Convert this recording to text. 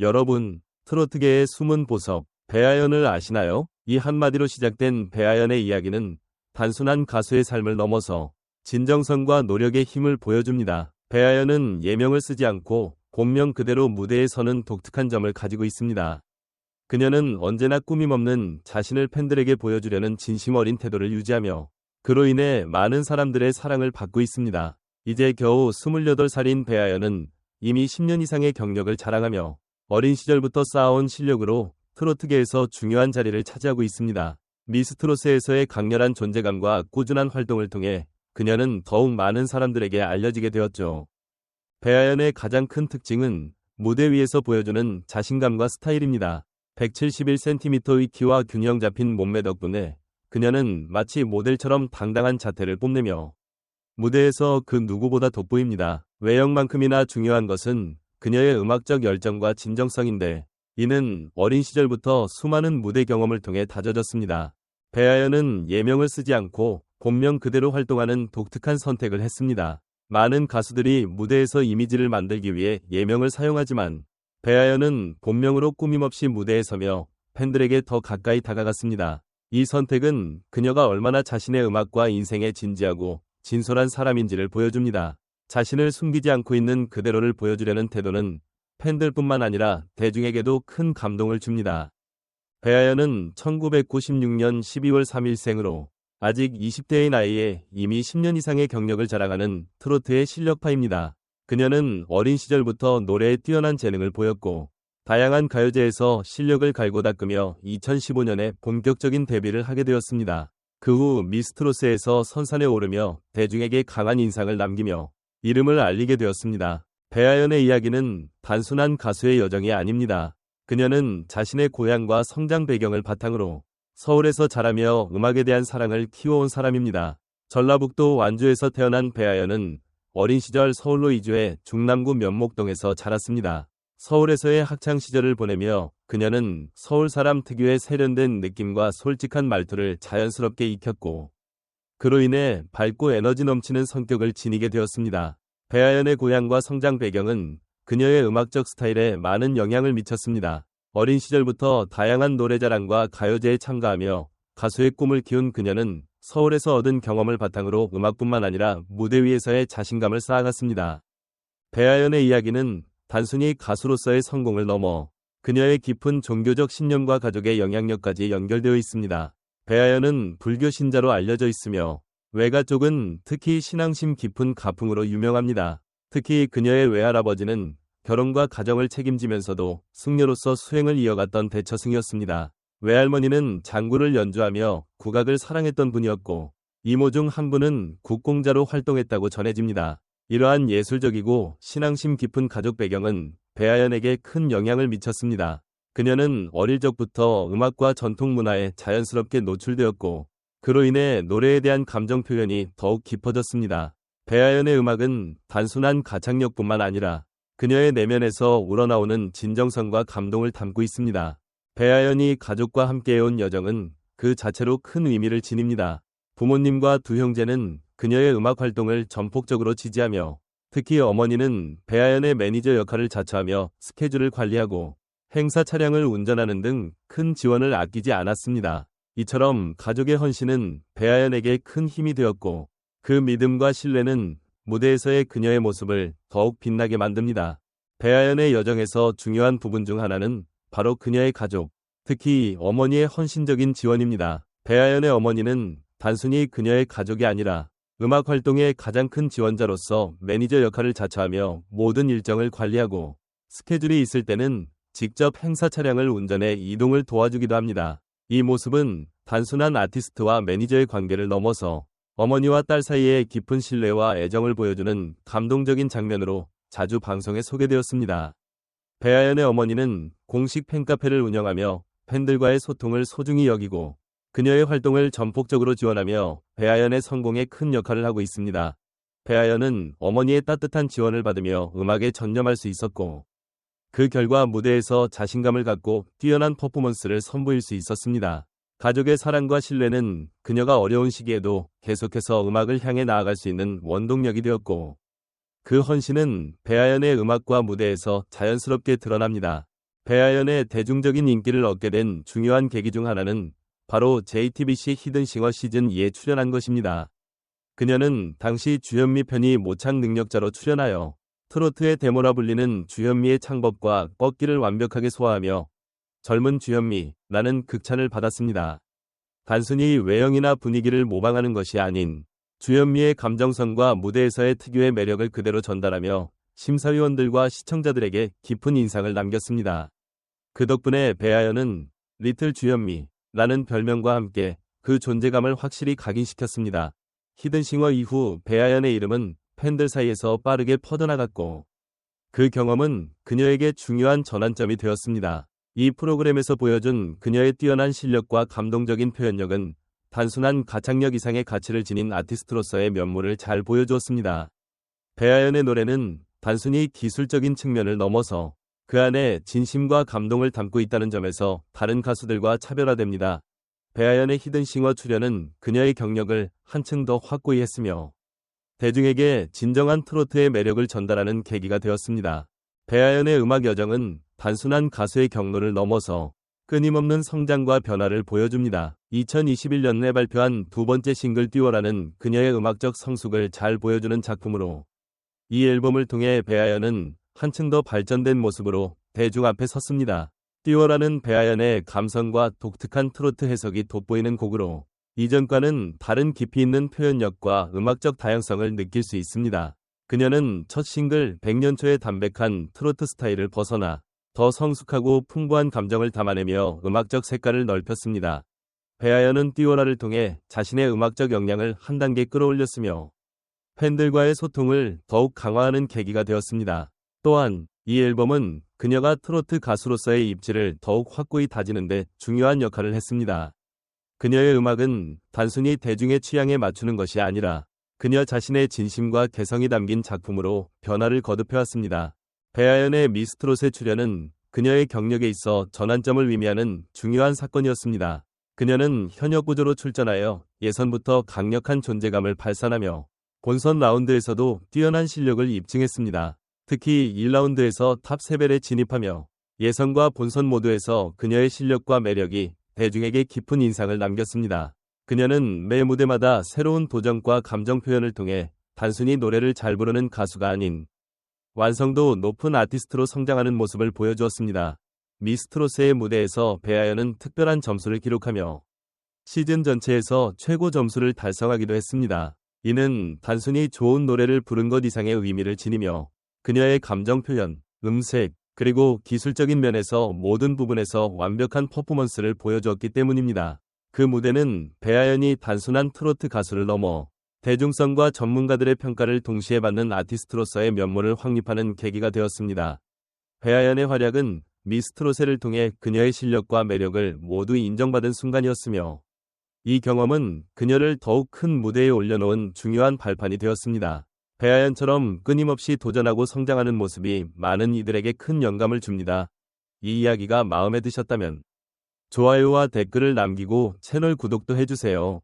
여러분, 트로트계의 숨은 보석, 배아연을 아시나요? 이 한마디로 시작된 배아연의 이야기는 단순한 가수의 삶을 넘어서 진정성과 노력의 힘을 보여줍니다. 배아연은 예명을 쓰지 않고 본명 그대로 무대에 서는 독특한 점을 가지고 있습니다. 그녀는 언제나 꾸밈없는 자신을 팬들에게 보여주려는 진심 어린 태도를 유지하며 그로 인해 많은 사람들의 사랑을 받고 있습니다. 이제 겨우 28살인 배아연은 이미 10년 이상의 경력을 자랑하며 어린 시절부터 쌓아온 실력으로 트로트계에서 중요한 자리를 차지하고 있습니다. 미스트로스에서의 강렬한 존재감과 꾸준한 활동을 통해 그녀는 더욱 많은 사람들에게 알려지게 되었죠. 배아연의 가장 큰 특징은 무대 위에서 보여주는 자신감과 스타일입니다. 171cm의 키와 균형 잡힌 몸매 덕분에 그녀는 마치 모델처럼 당당한 자태를 뽐내며 무대에서 그 누구보다 돋보입니다. 외형만큼이나 중요한 것은 그녀의 음악적 열정과 진정성인데 이는 어린 시절부터 수많은 무대 경험을 통해 다져졌습니다. 배아연은 예명을 쓰지 않고 본명 그대로 활동하는 독특한 선택을 했습니다. 많은 가수들이 무대에서 이미지를 만들기 위해 예명을 사용하지만 배아연은 본명으로 꾸밈없이 무대에 서며 팬들에게 더 가까이 다가갔습니다. 이 선택은 그녀가 얼마나 자신의 음악과 인생에 진지하고 진솔한 사람인지를 보여줍니다. 자신을 숨기지 않고 있는 그대로를 보여주려는 태도는 팬들뿐만 아니라 대중에게도 큰 감동을 줍니다. 배아연은 1996년 12월 3일생으로 아직 20대의 나이에 이미 10년 이상의 경력을 자랑하는 트로트의 실력파입니다. 그녀는 어린 시절부터 노래에 뛰어난 재능을 보였고 다양한 가요제에서 실력을 갈고 닦으며 2015년에 본격적인 데뷔를 하게 되었습니다. 그 후 미스트로스에서 선산에 오르며 대중에게 강한 인상을 남기며 이름을 알리게 되었습니다. 배아연의 이야기는 단순한 가수의 여정이 아닙니다. 그녀는 자신의 고향과 성장 배경을 바탕으로 서울에서 자라며 음악에 대한 사랑을 키워온 사람입니다. 전라북도 완주에서 태어난 배아연은 어린 시절 서울로 이주해 중남구 면목동에서 자랐습니다. 서울에서의 학창 시절을 보내며 그녀는 서울 사람 특유의 세련된 느낌과 솔직한 말투를 자연스럽게 익혔고 그로 인해 밝고 에너지 넘치는 성격을 지니게 되었습니다. 배아연의 고향과 성장 배경은 그녀의 음악적 스타일에 많은 영향을 미쳤습니다. 어린 시절부터 다양한 노래자랑과 가요제에 참가하며 가수의 꿈을 키운 그녀는 서울에서 얻은 경험을 바탕으로 음악뿐만 아니라 무대 위에서의 자신감을 쌓아갔습니다. 배아연의 이야기는 단순히 가수로서의 성공을 넘어 그녀의 깊은 종교적 신념과 가족의 영향력까지 연결되어 있습니다. 배아연은 불교 신자로 알려져 있으며 외가 쪽은 특히 신앙심 깊은 가풍으로 유명합니다. 특히 그녀의 외할아버지는 결혼과 가정을 책임지면서도 승려로서 수행을 이어갔던 대처승이었습니다. 외할머니는 장구를 연주하며 국악을 사랑했던 분이었고 이모 중 한 분은 국공자로 활동했다고 전해집니다. 이러한 예술적이고 신앙심 깊은 가족 배경은 배아연에게 큰 영향을 미쳤습니다. 그녀는 어릴 적부터 음악과 전통 문화에 자연스럽게 노출되었고 그로 인해 노래에 대한 감정 표현이 더욱 깊어졌습니다. 배아연의 음악은 단순한 가창력뿐만 아니라 그녀의 내면에서 우러나오는 진정성과 감동을 담고 있습니다. 배아연이 가족과 함께해온 여정은 그 자체로 큰 의미를 지닙니다. 부모님과 두 형제는 그녀의 음악 활동을 전폭적으로 지지하며 특히 어머니는 배아연의 매니저 역할을 자처하며 스케줄을 관리하고 행사 차량을 운전하는 등 큰 지원을 아끼지 않았습니다. 이처럼 가족의 헌신은 배아연에게 큰 힘이 되었고 그 믿음과 신뢰는 무대에서의 그녀의 모습을 더욱 빛나게 만듭니다. 배아연의 여정에서 중요한 부분 중 하나는 바로 그녀의 가족, 특히 어머니의 헌신적인 지원입니다. 배아연의 어머니는 단순히 그녀의 가족이 아니라 음악 활동의 가장 큰 지원자로서 매니저 역할을 자처하며 모든 일정을 관리하고 스케줄이 있을 때는 직접 행사 차량을 운전해 이동을 도와주기도 합니다. 이 모습은 단순한 아티스트와 매니저의 관계를 넘어서 어머니와 딸 사이의 깊은 신뢰와 애정을 보여주는 감동적인 장면으로 자주 방송에 소개되었습니다. 배아연의 어머니는 공식 팬카페를 운영하며 팬들과의 소통을 소중히 여기고 그녀의 활동을 전폭적으로 지원하며 배아연의 성공에 큰 역할을 하고 있습니다. 배아연은 어머니의 따뜻한 지원을 받으며 음악에 전념할 수 있었고 그 결과 무대에서 자신감을 갖고 뛰어난 퍼포먼스를 선보일 수 있었습니다. 가족의 사랑과 신뢰는 그녀가 어려운 시기에도 계속해서 음악을 향해 나아갈 수 있는 원동력이 되었고 그 헌신은 배아연의 음악과 무대에서 자연스럽게 드러납니다. 배아연의 대중적인 인기를 얻게 된 중요한 계기 중 하나는 바로 JTBC 히든싱어 시즌 2에 출연한 것입니다. 그녀는 당시 주현미 편이 모창 능력자로 출연하여 트로트의 데모라 불리는 주현미의 창법과 꺾기를 완벽하게 소화하며 젊은 주현미 라는 극찬을 받았습니다. 단순히 외형이나 분위기를 모방하는 것이 아닌 주현미의 감정선과 무대에서의 특유의 매력을 그대로 전달하며 심사위원들과 시청자들에게 깊은 인상을 남겼습니다. 그 덕분에 배아연은 리틀 주현미라는 별명과 함께 그 존재감을 확실히 각인시켰습니다. 히든싱어 이후 배아연의 이름은 팬들 사이에서 빠르게 퍼져나갔고 그 경험은 그녀에게 중요한 전환점이 되었습니다. 이 프로그램에서 보여준 그녀의 뛰어난 실력과 감동적인 표현력은 단순한 가창력 이상의 가치를 지닌 아티스트로서의 면모를 잘 보여주었습니다. 배아연의 노래는 단순히 기술적인 측면을 넘어서 그 안에 진심과 감동을 담고 있다는 점에서 다른 가수들과 차별화됩니다. 배아연의 히든싱어 출연은 그녀의 경력을 한층 더 확고히 했으며 대중에게 진정한 트로트의 매력을 전달하는 계기가 되었습니다. 배아연의 음악 여정은 단순한 가수의 경로를 넘어서 끊임없는 성장과 변화를 보여줍니다. 2021년에 발표한 두 번째 싱글 듀오라는 그녀의 음악적 성숙을 잘 보여주는 작품으로 이 앨범을 통해 배아연은 한층 더 발전된 모습으로 대중 앞에 섰습니다. 듀오라는 배아연의 감성과 독특한 트로트 해석이 돋보이는 곡으로 이전과는 다른 깊이 있는 표현력과 음악적 다양성을 느낄 수 있습니다. 그녀는 첫 싱글 100년초의 담백한 트로트 스타일을 벗어나 더 성숙하고 풍부한 감정을 담아내며 음악적 색깔을 넓혔습니다. 배아연은 띄오라를 통해 자신의 음악적 역량을 한 단계 끌어올렸으며 팬들과의 소통을 더욱 강화하는 계기가 되었습니다. 또한 이 앨범은 그녀가 트로트 가수로서의 입지를 더욱 확고히 다지는데 중요한 역할을 했습니다. 그녀의 음악은 단순히 대중의 취향에 맞추는 것이 아니라 그녀 자신의 진심과 개성이 담긴 작품으로 변화를 거듭해왔습니다. 배아연의 미스트롯의 출연은 그녀의 경력에 있어 전환점을 의미하는 중요한 사건이었습니다. 그녀는 현역 구조로 출전하여 예선부터 강력한 존재감을 발산하며 본선 라운드에서도 뛰어난 실력을 입증했습니다. 특히 1라운드에서 탑 3벨에 진입하며 예선과 본선 모두에서 그녀의 실력과 매력이 대중에게 깊은 인상을 남겼습니다. 그녀는 매 무대마다 새로운 도전과 감정 표현을 통해 단순히 노래를 잘 부르는 가수가 아닌 완성도 높은 아티스트로 성장하는 모습을 보여주었습니다. 미스트로스의 무대에서 배아연은 특별한 점수를 기록하며 시즌 전체에서 최고 점수를 달성하기도 했습니다. 이는 단순히 좋은 노래를 부른 것 이상의 의미를 지니며 그녀의 감정 표현, 음색, 그리고 기술적인 면에서 모든 부분에서 완벽한 퍼포먼스를 보여주었기 때문입니다. 그 무대는 배아연이 단순한 트로트 가수를 넘어 대중성과 전문가들의 평가를 동시에 받는 아티스트로서의 면모를 확립하는 계기가 되었습니다. 배아연의 활약은 미스트로세를 통해 그녀의 실력과 매력을 모두 인정받은 순간이었으며 이 경험은 그녀를 더욱 큰 무대에 올려놓은 중요한 발판이 되었습니다. 배아연처럼 끊임없이 도전하고 성장하는 모습이 많은 이들에게 큰 영감을 줍니다. 이 이야기가 마음에 드셨다면 좋아요와 댓글을 남기고 채널 구독도 해주세요.